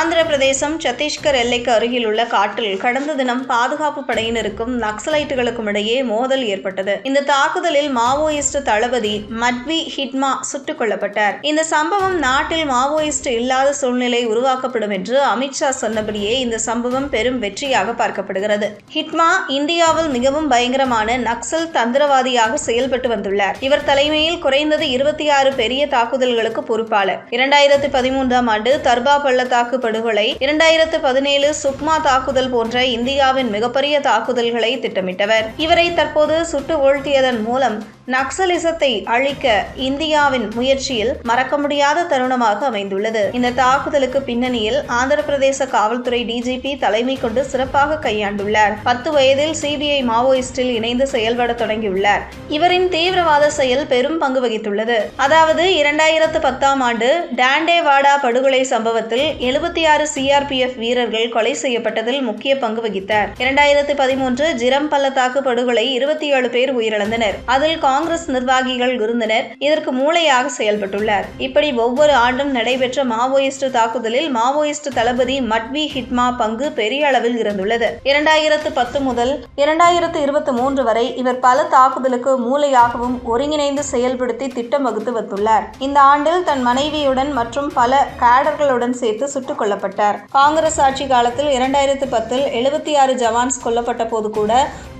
ஆந்திர பிரதேசம் சத்தீஸ்கர் எல்லைக்கு அருகில் உள்ள காட்டில் கடந்த தினம் பாதுகாப்பு படையினருக்கும் நக்சலைட்டுகளுக்கும் இடையே மோதல் ஏற்பட்டது. இந்த தாக்குதலில் மாவோயிஸ்ட் தளபதி மட்வி ஹிட்மா சுட்டுக் கொல்லப்பட்டார். இந்த சம்பவம் நாட்டில் மாவோயிஸ்ட் இல்லாத சூழ்நிலை உருவாக்கப்படும் என்று அமித்ஷா சொன்னபடியே இந்த சம்பவம் பெரும் வெற்றியாக பார்க்கப்படுகிறது. ஹிட்மா இந்தியாவில் மிகவும் பயங்கரமான நக்சல் தந்திரவாதியாக செயல்பட்டு வந்துள்ளார். இவர் தலைமையில் குறைந்தது இருபத்தி ஆறு பெரிய தாக்குதல்களுக்கு பொறுப்பாளர். இரண்டாயிரத்தி பதிமூன்றாம் ஆண்டு தர்பா பள்ளத்தாக்கு படுகொலை இரண்டாயிரத்து பதினேழு சுக்மா தாக்குதல் போன்ற இந்தியாவின் மிகப்பெரிய தாக்குதல்களை திட்டமிட்டவர். இவரை தற்போது சுட்டு வீழ்த்தியதன் மூலம் நக்சலிசத்தை அழிக்க இந்தியாவின் முயற்சியில் மறக்க முடியாத தருணமாக அமைந்துள்ளது. இந்த தாக்குதலுக்கு பின்னணியில் ஆந்திர பிரதேச காவல்துறை டிஜிபி தலைமை கொண்டு சிறப்பாக கையாண்டுள்ளார். பத்து வயதில் சிபிஐ மாவோயிஸ்டில் இணைந்து செயல்பட தொடங்கியுள்ளார். இவரின் தீவிரவாத செயல் பெரும் பங்கு வகித்துள்ளது. அதாவது இரண்டாயிரத்து பத்தாம் ஆண்டு டாண்டேவாடா படுகொலை சம்பவத்தில் எழுபத்தி ஆறு சிஆர்பிஎஃப் வீரர்கள் கொலை செய்யப்பட்டதில் முக்கிய பங்கு வகித்தார். இரண்டாயிரத்து பதிமூன்று ஜிரம் பள்ளத்தாக்கு படுகொலை இருபத்தி ஏழு பேர் உயிரிழந்தனர். அதில் காங்கிரஸ் நிர்வாகிகள் இருந்தனர் இதற்கு மூளையாக செயல்பட்டுள்ளார். இப்படி ஒவ்வொரு ஆண்டும் நடைபெற்ற மாவோயிஸ்ட் தாக்குதலில் மாவோயிஸ்ட் தளபதி மட்வி ஹிட்மா பங்கு பெரிய அளவில் இருந்துள்ளது. இரண்டாயிரத்து பத்து முதல் இரண்டாயிரத்து இருபத்தி மூன்று வரை இவர் பல தாக்குதலுக்கு மூளையாகவும் ஒருங்கிணைந்து செயல்படுத்தி திட்டம் வகுத்து வந்துள்ளார். இந்த ஆண்டில் தன் மனைவியுடன் மற்றும் பல கேடர்களுடன் சேர்த்து சுட்டுக் கொல்லப்பட்டார். காங்கிரஸ் ஆட்சி காலத்தில் இரண்டாயிரத்து பத்தில் எழுபத்தி ஆறு ஜவான்ஸ் கொல்லப்பட்ட போது கூட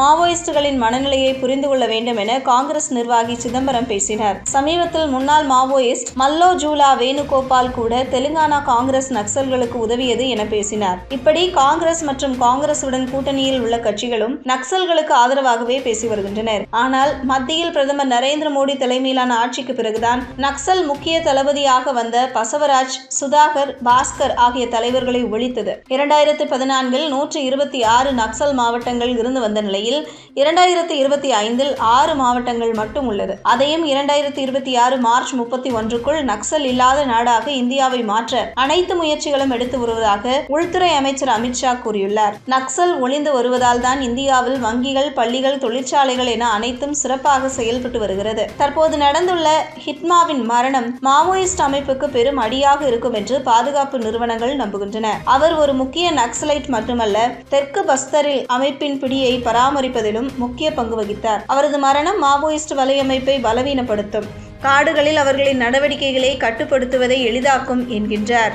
மாவோயிஸ்டுகளின் மனநிலையை புரிந்து கொள்ள வேண்டும் என காங்கிரஸ் நிர்வாகி சிதம்பரம் பேசினார். சமீபத்தில் முன்னாள் மாவோயிஸ்ட் மல்லோ ஜூலா வேணுகோபால் கூட தெலுங்கானா காங்கிரஸ் நக்சல்களுக்கு உதவியது என பேசினார். இப்படி காங்கிரஸ் மற்றும் காங்கிரசுடன் கூட்டணியில் உள்ள கட்சிகளும் நக்சல்களுக்கு ஆதரவாகவே பேசி வருகின்றனர். ஆனால் மத்தியில் பிரதமர் நரேந்திர மோடி தலைமையிலான ஆட்சிக்கு பிறகுதான் நக்சல் முக்கிய தளபதியாக வந்த பசவராஜ் சுதாகர் பாஸ்கர் ஆகிய தலைவர்களை ஒழித்தது. இரண்டாயிரத்து பதினான்கில் நூற்று இருபத்தி ஆறு நக்சல் மாவட்டங்கள் இருந்து வந்த நிலையில் இரண்டாயிரத்து இருபத்தி ஐந்தில் ஆறு மாவட்டங்கள் மட்டும் உள்ளது. அதையும் இரண்டாயிரத்து இருபத்தி ஆறு மார்ச் முப்பத்தி ஒன்றுக்குள் நக்சல் இல்லாத நாடாக இந்தியாவை மாற்ற அனைத்து முயற்சிகளும் எடுத்து வருவதாக உள்துறை அமைச்சர் அமித்ஷா கூறியுள்ளார். நக்சல் ஒளிந்து வருவதால் தான் இந்தியாவில் வங்கிகள் பள்ளிகள் தொழிற்சாலைகள் என அனைத்தும் சிறப்பாக செயல்பட்டு வருகிறது. தற்போது நடந்துள்ள ஹிட்மாவின் மரணம் மாவோயிஸ்ட் அமைப்புக்கு பெரும் அடியாக இருக்கும் என்று பாதுகாப்பு நிறுவனங்கள் நம்புகின்றன. அவர் ஒரு முக்கிய நக்சலைட் மட்டுமல்ல தெற்கு பஸ்தரில் அமைப்பின் பிடியை பராமரிப்பதிலும் முக்கிய பங்கு வகித்தார். அவரது மரணம் மாவோயிஸ்ட் வலையமைப்பை பலவீனப்படுத்தும். காடுகளில் அவர்களின் நடவடிக்கைகளை கட்டுப்படுத்துவதை எளிதாக்கும் என்கின்றார்.